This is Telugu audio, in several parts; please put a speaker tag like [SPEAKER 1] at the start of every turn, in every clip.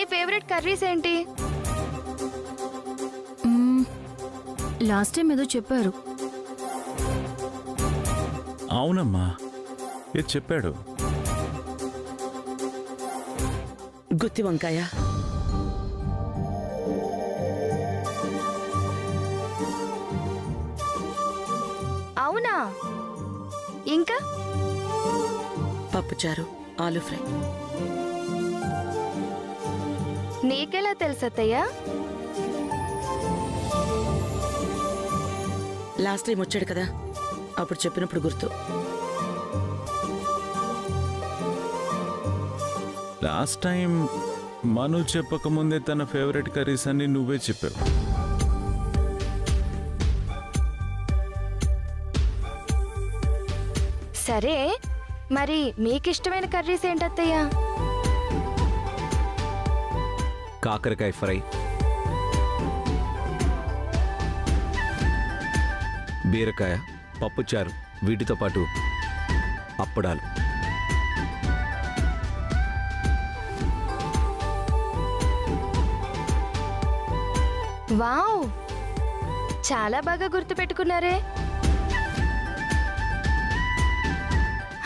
[SPEAKER 1] నీ ఫేవరెట్ కర్రీస్ ఏంటి?
[SPEAKER 2] లాస్ట్ టైం ఏదో చెప్పారు.
[SPEAKER 3] అవునమ్మా ఇది చెప్పాడు.
[SPEAKER 4] గుత్తి వంకాయ.
[SPEAKER 1] అవునా? ఇంకా?
[SPEAKER 4] పప్పుచారు ఆలు ఫ్రై.
[SPEAKER 1] నీకెలా తెలుసు అత్తయ్య
[SPEAKER 4] లాస్ట్ టైం వచ్చాడు కదా అప్పుడు చెప్పినప్పుడు గుర్తు.
[SPEAKER 3] లాస్ట్ టైం మను చెప్పకముందే తన ఫేవరెట్ కర్రీస్ అన్ని నువ్వే చెప్పావు.
[SPEAKER 1] సరే మరి మీకిష్టమైన కర్రీస్ ఏంటి అత్తయ్య
[SPEAKER 5] కాకరకాయ ఫ్రై. బీరకాయ పప్పుచారు వీటితో పాటు అప్పడాలు.
[SPEAKER 1] వావ్! చాలా బాగా గుర్తుపెట్టుకున్నారే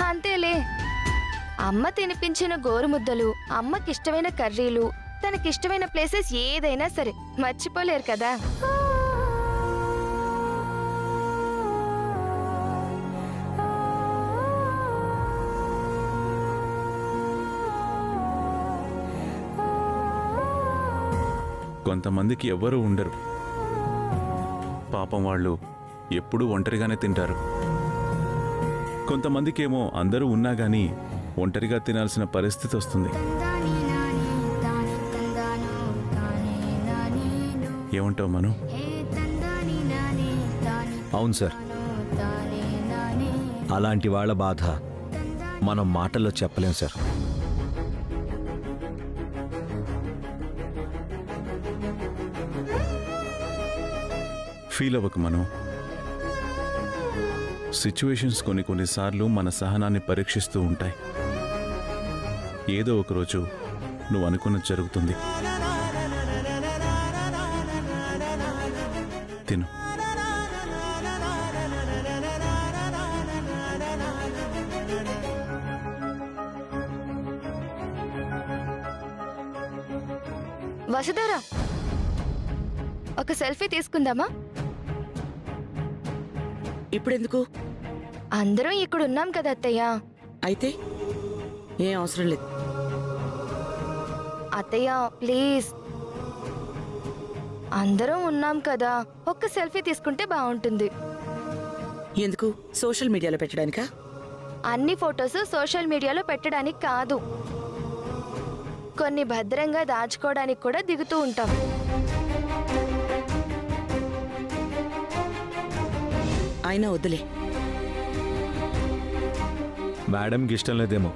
[SPEAKER 1] అంతేలే. అమ్మ తినిపించిన గోరుముద్దలు అమ్మకిష్టమైన కర్రీలు తనకిష్టమైన ప్లేసెస్ ఏదైనా సరే. మర్చిపోలేరు కదా.
[SPEAKER 3] కొంతమందికి ఎవ్వరూ ఉండరు. పాపం వాళ్ళు ఎప్పుడూ ఒంటరిగానే తింటారు. కొంతమందికేమో అందరూ ఉన్నా కానీ ఒంటరిగా తినాల్సిన పరిస్థితి వస్తుంది ఏమంటావు మను?
[SPEAKER 5] అవును సార్. అలాంటి వాళ్ళ బాధ మనం మాటల్లో చెప్పలేం సార్.
[SPEAKER 3] ఫీల్ అవ్వకు మనం. సిచ్యువేషన్స్ కొన్ని కొన్నిసార్లు మన సహనాన్ని పరీక్షిస్తూ ఉంటాయి. ఏదో ఒక రోజు నువ్వు అనుకున్నది జరుగుతుంది. తిను.
[SPEAKER 1] వసుధరా ఒక సెల్ఫీ తీసుకుందామా?
[SPEAKER 4] ఇప్పుడెందుకు?
[SPEAKER 1] అందరం ఇక్కడ ఉన్నాం కదా అత్తయ్య.
[SPEAKER 4] అయితే ఏం అవసరం లేదు.
[SPEAKER 1] అత్తయ్య ప్లీజ్. అందరం ఉన్నాం కదా ఒక్క సెల్ఫీ తీసుకుంటే బాగుంటుంది.
[SPEAKER 4] ఎందుకు? సోషల్ మీడియాలో పెట్టడానికా?
[SPEAKER 1] అన్ని ఫొటోస్ సోషల్ మీడియాలో పెట్టడానికి కాదు. కొన్ని భద్రంగా దాచుకోవడానికి కూడా దిగుతూ ఉంటాం.
[SPEAKER 4] అయినా వద్దులే.
[SPEAKER 5] మేడంకి ఇష్టం లేదేమో.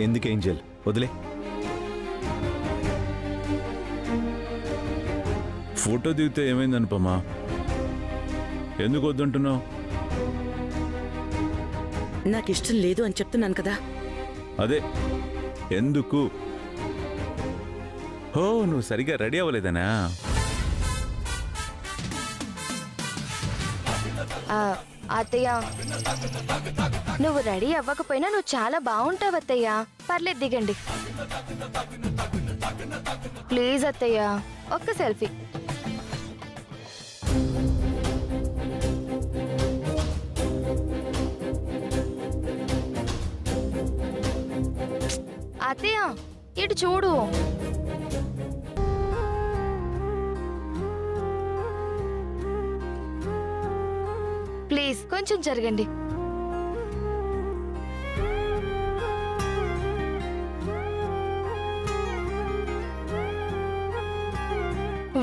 [SPEAKER 5] ఎందుకు ఏంజల్ వదిలే
[SPEAKER 3] ఫోటో దిగితే ఏమైంది అనుపమా ఎందుకు వద్దంటున్నావు?
[SPEAKER 4] నాకు ఇష్టం లేదు అని చెప్తున్నాను కదా.
[SPEAKER 3] అదే. ఎందుకు? ఓ నువ్వు సరిగా రెడీ అవ్వలేదనా?
[SPEAKER 1] ఆ, అత్తయ్య. నువ్వు రెడీ అవ్వకపోయినా నువ్వు చాలా బాగుంటావు అత్తయ్య. పర్లేదు దిగండి. ప్లీజ్ అత్తయ్య. ఒక్క సెల్ఫీ. అత్తయ్య ఇటు చూడు. ప్లీజ్ కొంచెం జరగండి.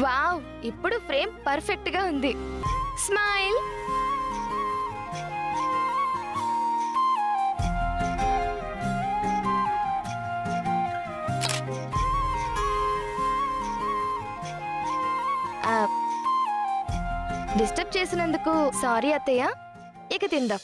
[SPEAKER 1] వావ్ ఇప్పుడు ఫ్రేమ్ పర్ఫెక్ట్గా ఉంది. స్మైల్. డిస్టర్బ్ చేసినందుకు సారీ అత్తయ్య. ఇక తిందాం.